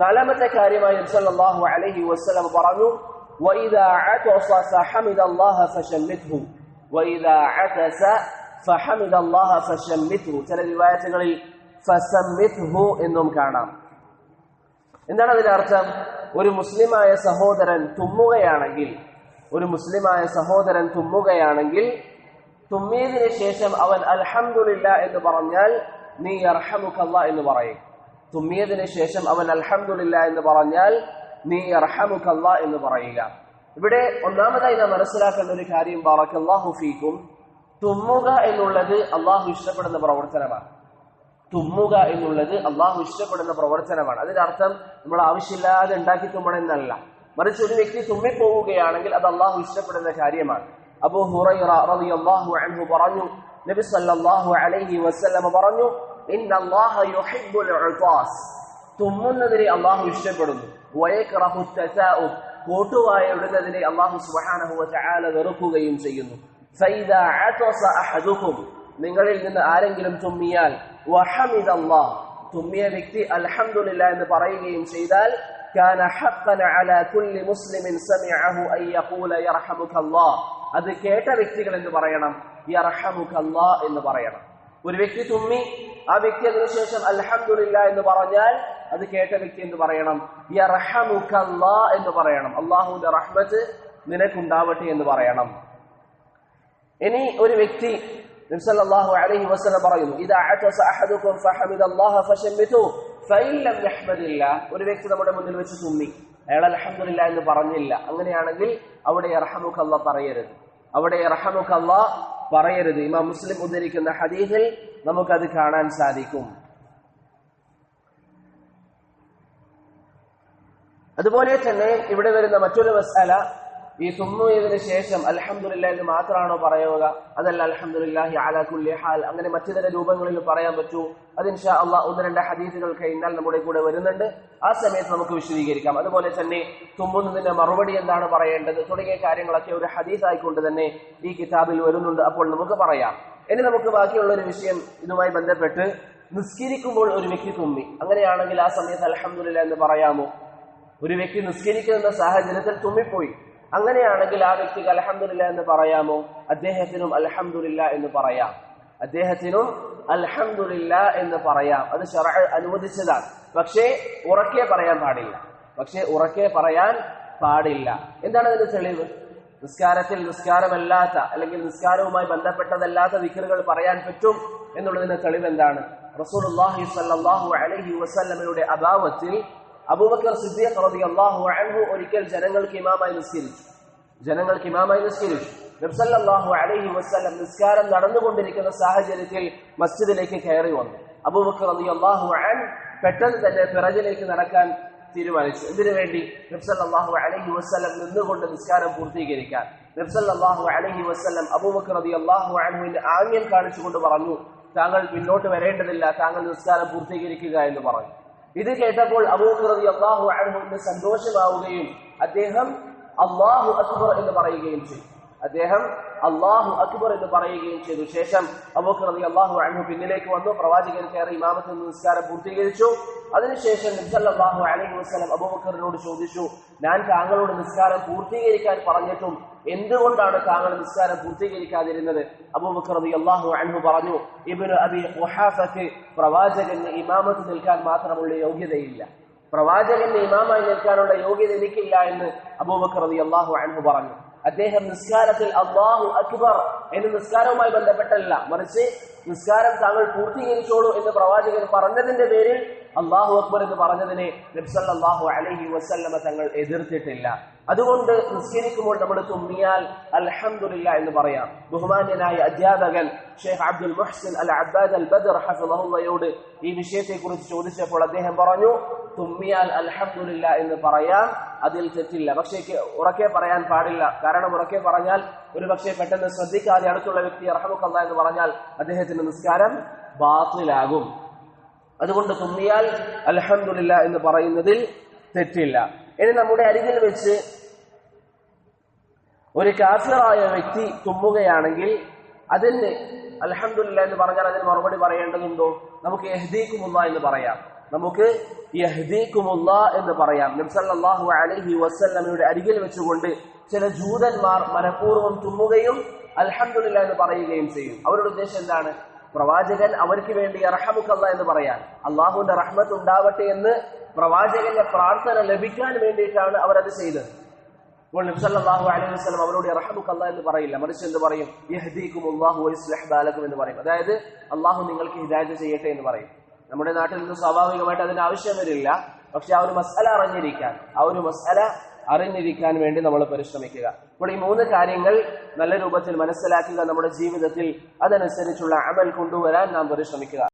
നാലാമത്തെ കാര്യമായി നബ്സല്ലാഹു അലൈഹി വസല്ലം പറഞ്ഞു ചില റിവായത്തുകളിൽ വിവാഹങ്ങളിൽ എന്നും കാണാം. എന്താണ് അതിന്റെ അർത്ഥം? ഒരു മുസ്ലിമായ സഹോദരൻ തുമ്മുകയാണെങ്കിൽ ഒരു മുസ്ലിമായ സഹോദരൻ തുമ്മുകയാണെങ്കിൽ തുമ്മിയതിനു ശേഷം അവൻ അൽഹമില്ല എന്ന് പറഞ്ഞാൽ നീ അർഹമുഖല്ല എന്ന് പറയും. തുമ്മിയതിനു ശേഷം അവൻ അൽഹംദുലില്ല എന്ന് പറഞ്ഞാൽ നീ അർഹമുഖല്ല എന്ന് പറയുക. ഇവിടെ ഒന്നാമതായി നാം മനസ്സിലാക്കേണ്ട ഒരു കാര്യം ബാറക്കല്ലാഹു ഫീക്കും തുമ്മുക എന്നുള്ളത് അള്ളാഹു ഇഷ്ടപ്പെടുന്ന പ്രവർത്തനമാണ്. തുമ്മുക എന്നുള്ളത് അള്ളാഹു ഇഷ്ടപ്പെടുന്ന പ്രവർത്തനമാണ്. അതിന്റെ അർത്ഥം നമ്മൾ ആവശ്യമില്ലാതെ ഉണ്ടാക്കി തുമ്മണമെന്നല്ല. മറിച്ച് ഒരു വ്യക്തി തുമ്മിപ്പോവുകയാണെങ്കിൽ അത് അള്ളാഹു ഇഷ്ടപ്പെടുന്ന കാര്യമാണ്. അബൂ ഹുറൈറ റളിയല്ലാഹു അൻഹു പറഞ്ഞു നബി സല്ലല്ലാഹു അലൈഹി വസല്ലമ പറഞ്ഞു ഇന്ന അല്ലാഹ യുഹിബ്ബുൽ ഉതാസ് തുമ്മുന്നതിനെ അള്ളാഹു ഇഷ്ടപ്പെടുന്നു വയക്റഹു തസാഉബ് കോട്ടുവായ ഇടുന്നതിനെ അള്ളാഹു സുബ്ഹാനഹു വതആല വെറുക്കുകയും ചെയ്യുന്നു ഫൈദാ അതസ അഹദുക്കും നിങ്ങളിൽ നിന്ന് ആരെങ്കിലും തുമ്മിയാൽ വഹമിദല്ലാഹ് തുമ്മിയ വ്യക്തി അൽഹംദുലില്ലാ എന്ന് പറയുകയും ചെയ്താൽ كان حقا على كل مسلم سمعه ان يقول يرحمك الله അത് കേട്ട വ്യക്തികൾ എന്ന് പറയണം يرحمك الله എന്ന് പറയണം ഒരു വ്യക്തി തുമ്മി ആ വ്യക്തി അതിനുശേഷം അലഹമില്ല എന്ന് പറഞ്ഞാൽ അത് കേട്ട വ്യക്തി എന്ന് പറയണം? എന്ന് പറയണം. അള്ളാഹുവിന്റെ റഹ്മത്ത് നിനക്കുണ്ടാവട്ടെ എന്ന് പറയണം. ഇനി ഒരു വ്യക്തി നബ്സല്ലാഹു അലൈഹി വസ്ലം പറയുന്നു ഒരു വ്യക്തി നമ്മുടെ മുന്നിൽ വെച്ച് തുമ്മി. അയാൾ അലഹമില്ല എന്ന് പറഞ്ഞില്ല. അങ്ങനെയാണെങ്കിൽ അവിടെ റഹമുഖല്ല പറയരുത്. അവിടെ റഹമുഖല്ല പറയരുത്. ഇമാം മുസ്ലിം ഉദ്ധരിക്കുന്ന ഹദീഫിൽ നമുക്കത് കാണാൻ സാധിക്കും. അതുപോലെ തന്നെ ഇവിടെ വരുന്ന മറ്റൊരു മസാല ഈ തുമ്മുയതിനു ശേഷം അലഹമുല്ല എന്ന് മാത്രമാണോ പറയുക? അതല്ല അൽഹംദുലില്ലാഹി അലാ കുല്ലി ഹാൽ. അങ്ങനെ മറ്റു തര രൂപങ്ങളിൽ പറയാൻ പറ്റൂ. അതിൻഷാ അള്ളാഹ് ഒന്ന് രണ്ട് ഹദീസുകൾ കഴിഞ്ഞാൽ നമ്മുടെ കൂടെ വരുന്നുണ്ട്. ആ സമയത്ത് നമുക്ക് വിശദീകരിക്കാം. അതുപോലെ തന്നെ തുമ്മുന്നതിന്റെ മറുപടി എന്താണ് പറയേണ്ടത്? തുടങ്ങിയ കാര്യങ്ങളൊക്കെ ഒരു ഹദീസ് ആയിക്കൊണ്ട് തന്നെ ഈ കിതാബിൽ വരുന്നുണ്ട്. അപ്പോൾ നമുക്ക് പറയാം. ഇനി നമുക്ക് ബാക്കിയുള്ള ഒരു വിഷയം ഇതുമായി ബന്ധപ്പെട്ട് നിസ്കരിക്കുമ്പോൾ ഒരു വ്യക്തി തുമ്മി. അങ്ങനെയാണെങ്കിൽ ആ സമയത്ത് അൽഹംദുലില്ല എന്ന് പറയാമോ? ഒരു വ്യക്തി നിസ്കരിക്കുന്ന സാഹചര്യത്തിൽ തുമ്മിപ്പോയി. അങ്ങനെയാണെങ്കിൽ ആ വ്യക്തിക്ക് അലഹമില്ല എന്ന് പറയാമോ? അദ്ദേഹത്തിനും അലഹമില്ല എന്ന് പറയാം. അദ്ദേഹത്തിനും അലഹമില്ല എന്ന് പറയാം. അത് അനുവദിച്ചതാണ്. പക്ഷേ ഉറക്കെ പറയാൻ പാടില്ല. പക്ഷേ ഉറക്കെ പറയാൻ പാടില്ല. എന്താണ് അതിന്റെ തെളിവ്? നിസ്കാരത്തിൽ നിസ്കാരമല്ലാത്ത അല്ലെങ്കിൽ നിസ്കാരവുമായി ബന്ധപ്പെട്ടതല്ലാത്ത വിക്കറുകൾ പറയാൻ പറ്റും എന്നുള്ളതിന്റെ തെളിവ് എന്താണ് സ്വല്ലല്ലാഹു അലൈഹി വസല്ലമയുടെ അഭാവത്തിൽ അബൂബക്കർ സിദ്ദീഖ് റളിയല്ലാഹു അൻഹു ഒരിക്കൽ ജനങ്ങൾക്ക് ഇമാമായി നിസ്കരിച്ചു. ജനങ്ങൾക്ക് ഇമാമായി നിസ്കരിച്ചു. നബ്സല്ലാഹു അലൈഹി വസല്ലം നിസ്കാരം നടന്നുകൊണ്ടിരിക്കുന്ന സാഹചര്യത്തിൽ മസ്ജിദിലേക്ക് കയറി വന്നു. അബൂബക്കർ റളിയല്ലാഹു അൻ പെട്ടെന്ന് തന്നെ പിറകിലേക്ക് നടക്കാൻ തീരുമാനിച്ചു. ഇതിനു വേണ്ടി? നബ്സല്ലാഹു അലൈഹി വസല്ലം നിന്നുകൊണ്ട് നിസ്കാരം പൂർത്തീകരിക്കാൻ. നബ്സല്ലാഹു അലൈഹി വസല്ലം അബൂബക്കർ റളിയല്ലാഹു അൻഹുവിന്റെ ആംഗ്യം കാണിച്ചുകൊണ്ട് പറഞ്ഞു താങ്കൾ പിന്നോട്ട് വരേണ്ടതില്ല താങ്കൾ നിസ്കാരം പൂർത്തീകരിക്കുക എന്ന് പറഞ്ഞു. ഇത് കേട്ടപ്പോൾ അബൂബക്കർ അള്ളാഹു അൻഹുവിന് സന്തോഷമാവുകയും അദ്ദേഹം അള്ളാഹു അക്ബർ എന്ന് പറയുകയും ചെയ്തു. അദ്ദേഹം അള്ളാഹു അക്ബർ എന്ന് പറയുകയും ചെയ്തു. ശേഷം അബൂക്കർ അലി അള്ളാഹു അൻഹു പിന്നിലേക്ക് വന്നു. പ്രവാചകൻ കയറി ഇമാമത്തിൽ നിസ്കാരം പൂർത്തീകരിച്ചു. അതിനുശേഷം നബ്സല്ലാഹു അലൈഹി വസ്ലം അബൂബക്കറിനോട് ചോദിച്ചു ഞാൻ താങ്കളോട് നിസ്കാരം പൂർത്തീകരിക്കാൻ പറഞ്ഞിട്ടും എന്തുകൊണ്ടാണ് താങ്കൾ നിസ്കാരം പൂർത്തീകരിക്കാതിരുന്നത്? അബൂബക്കർ അലി അള്ളാഹു അൻഹു പറഞ്ഞു ഇബിന് അബി ഒഹാസക്ക് പ്രവാചകന് ഇമാമത്ത് നിൽക്കാൻ മാത്രമുള്ള യോഗ്യതയില്ല. പ്രവാചകന്റെ ഇമാമായി നിൽക്കാനുള്ള യോഗ്യത എനിക്കില്ല എന്ന് അബൂബക്കർ അലി അള്ളാഹു അൻഹു പറഞ്ഞു. അദ്ദേഹം നിസ്കാരത്തിൽ അള്ളാഹു അക്ബർ എന്ന് നിസ്കാരവുമായി ബന്ധപ്പെട്ടല്ല മറിച്ച് നിസ്കാരം താങ്കൾ പൂർത്തീകരിച്ചോളൂ എന്ന് പ്രവാചകൻ പറഞ്ഞതിന്റെ പേരിൽ അള്ളാഹു അക്ബർ എന്ന് പറഞ്ഞതിനെ നബ്സല്ലാഹു അലഹി വസല്ലമ തങ്ങൾ എതിർത്തിട്ടില്ല. അതുകൊണ്ട് നിസ്കരിക്കുമ്പോൾ നമ്മൾ തുമ്മിയാൽ അൽഹംദുലില്ല എന്ന് പറയാം. ബഹുമാന്യനായ അധ്യാപകൻ ഷെയ്ഖ് അബ്ദുൽ മുഹ്സിൻ അൽ അബ്ബാദ് അൽ ബദർ ഹഫിളഹുള്ളയോട് ഈ വിഷയത്തെക്കുറിച്ച് ചോദിച്ചപ്പോൾ അദ്ദേഹം പറഞ്ഞു തുമ്മിയാൽ അൽഹംദുലില്ല എന്ന് പറയാം അതിൽ തെറ്റില്ല. പക്ഷേ ഉറക്കെ പറയാൻ പാടില്ല. കാരണം ഉറക്കെ പറഞ്ഞാൽ ഒരു പക്ഷേ പെട്ടെന്ന് ശ്രദ്ധിക്കാതെ അടുത്തുള്ള വ്യക്തി അർഹമുക്കല്ല എന്ന് പറഞ്ഞാൽ അദ്ദേഹത്തിന്റെ നിസ്കാരം ബാത്തിലാകും. അതുകൊണ്ട് തുമ്മിയാൽ അലഹമില്ല എന്ന് പറയുന്നതിൽ തെറ്റില്ല. ഇനി നമ്മുടെ അരികിൽ വെച്ച് ഒരു കാഫിറായ വ്യക്തി തുമ്മുകയാണെങ്കിൽ അതിന് അലഹമില്ല എന്ന് പറഞ്ഞാൽ അതിന് മറുപടി പറയേണ്ടതുണ്ടോ? നമുക്ക് എഹ്ദീക്കുമുള്ള എന്ന് പറയാം. നമുക്ക് എന്ന് പറയാം. നബ്സല്ലാഹു അലഹി വസല്ലമയുടെ അരികിൽ വെച്ചുകൊണ്ട് ചില ജൂതന്മാർ മനഃപൂർവം തുമ്മുകയും അൽഹമില്ല എന്ന് പറയുകയും ചെയ്യും. അവരുടെ ഉദ്ദേശം എന്താണ്? പ്രവാചകൻ അവർക്ക് വേണ്ടി അർഹമുക്കല്ല എന്ന് പറയാൻ. അള്ളാഹുവിന്റെ റഹ്മത്ത് ഉണ്ടാവട്ടെ എന്ന് പ്രവാചകന്റെ പ്രാർത്ഥന ലഭിക്കാൻ വേണ്ടിയിട്ടാണ് അവരത് ചെയ്തത്. അപ്പോൾ നബ്സല്ലാഹു അലൈഹി വസ്ലം അവരോട് റഹമുക്കല്ല എന്ന് പറയില്ല. മറിച്ച് എന്ത് പറയും? ബാലക്കും എന്ന് പറയും. അതായത് അള്ളാഹു നിങ്ങൾക്ക് ഹിദായത്ത് ചെയ്യട്ടെ എന്ന് പറയും. നമ്മുടെ നാട്ടിൽ നിന്ന് സ്വാഭാവികമായിട്ട് അതിന് ആവശ്യം വരില്ല. പക്ഷെ ആ ഒരു മസാല അറിഞ്ഞിരിക്കാൻ ആ ഒരു മസാല അറിഞ്ഞിരിക്കാൻ വേണ്ടി നമ്മൾ പരിശ്രമിക്കുക. അപ്പോൾ ഈ മൂന്ന് കാര്യങ്ങൾ നല്ല രൂപത്തിൽ മനസ്സിലാക്കുക നമ്മുടെ ജീവിതത്തിൽ. അതനുസരിച്ചുള്ള അമൽ കൊണ്ടുവരാൻ നാം പരിശ്രമിക്കുക.